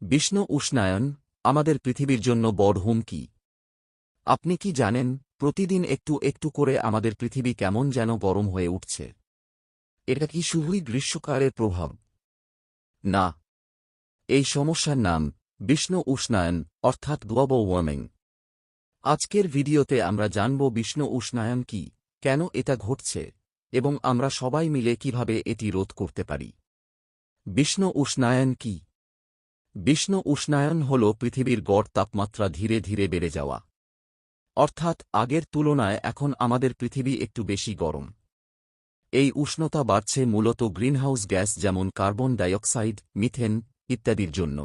বিষ্ণু উষ্ণায়ন, আমাদের পৃথিবীর জন্য বড় হুমকি। আপনি কি জানেন, প্রতিদিন একটু একটু করে আমাদের পৃথিবী কেমন যেন গরম হয়ে উঠছে? এটা কি শুধুই গ্রীষ্মকালের প্রভাব? না। এই সমস্যার নাম বিষ্ণু উষ্ণায়ন, অর্থাৎ গ্লোবাল ওয়ার্মিং। আজকের ভিডিওতে আমরা জানব বিষ্ণু উষ্ণায়ন কি, কেন এটা ঘটছে, এবং আমরা সবাই মিলে কীভাবে এটি রোধ করতে পারি। বিষ্ণু উষ্ণায়ন কি? বিষ্ণু উষ্ণায়ন হল পৃথিবীর গড় তাপমাত্রা ধীরে ধীরে বেড়ে যাওয়া। অর্থাৎ আগের তুলনায় এখন আমাদের পৃথিবী একটু বেশি গরম। এই উষ্ণতা বাড়ছে মূলত গ্রিনহাউস গ্যাস যেমন কার্বন ডাইঅক্সাইড, মিথেন ইত্যাদির জন্য।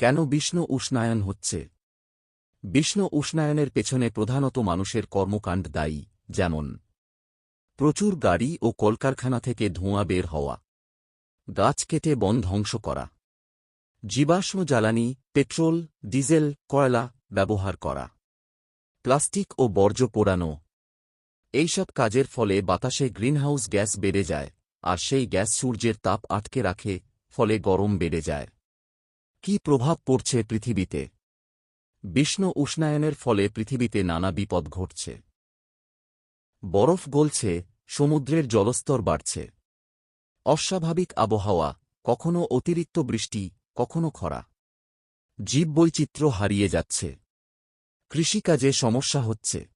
কেন বিষ্ণু উষ্ণায়ন হচ্ছে? বিষ্ণু উষ্ণায়নের পেছনে প্রধানত মানুষের কর্মকাণ্ড দায়ী, যেমন প্রচুর গাড়ি ও কলকারখানা থেকে ধোঁয়া বের হওয়া, গাছ কেটে বন ধ্বংস করা। জীবাশ্ম জ্বালানি, পেট্রোল, ডিজেল, কয়লা ব্যবহার করা। প্লাস্টিক ও বর্জ্য পোড়ানো। এইসব কাজের ফলে বাতাসে গ্রিনহাউস গ্যাস বেড়ে যায়, আর সেই গ্যাস সূর্যের তাপ আটকে রাখে, ফলে গরম বেড়ে যায়। কি প্রভাব পড়ছে পৃথিবীতে? বিষ্ণু উষ্ণায়নের ফলে পৃথিবীতে নানা বিপদ ঘটছে। বরফ গলছে, সমুদ্রের জলস্তর বাড়ছে। অস্বাভাবিক আবহাওয়া, কখনো অতিরিক্ত বৃষ্টি কখনো খরা। জীববৈচিত্র্য হারিয়ে যাচ্ছে। কৃষিকাজে সমস্যা হচ্ছে।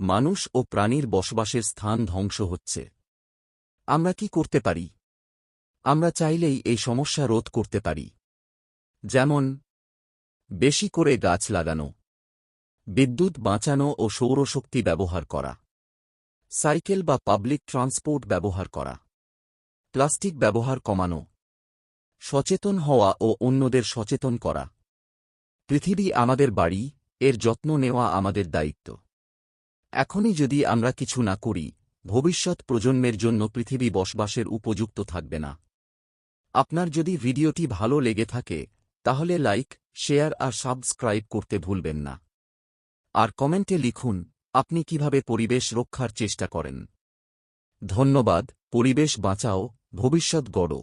মানুষ ও প্রাণীর বসবাসের স্থান ধ্বংস হচ্ছে। আমরা কি করতে পারি? আমরা চাইলেই এই সমস্যা রোধ করতে পারি। যেমন, বেশি করে গাছ লাগানো, বিদ্যুৎ বাঁচানো ও সৌরশক্তি ব্যবহার করা, সাইকেল বা পাবলিক ট্রান্সপোর্ট ব্যবহার করা, প্লাস্টিক ব্যবহার কমানো সচেতন হওয়া ও অন্যদের সচেতন করা। পৃথিবী আমাদের বাড়ি, এর যত্ন নেওয়া আমাদের দায়িত্ব। এখনই যদি আমরা কিছু না করি, ভবিষ্যৎ প্রজন্মের জন্য পৃথিবী বসবাসের উপযুক্ত থাকবে না। আপনার যদি ভিডিওটি ভালো লেগে থাকে, তাহলে লাইক, শেয়ার আর সাবস্ক্রাইব করতে ভুলবেন না। আর কমেন্টে লিখুন, আপনি কীভাবে পরিবেশ রক্ষার চেষ্টা করেন। ধন্যবাদ, পরিবেশ বাঁচাও, ভবিষ্যৎ গড়ো।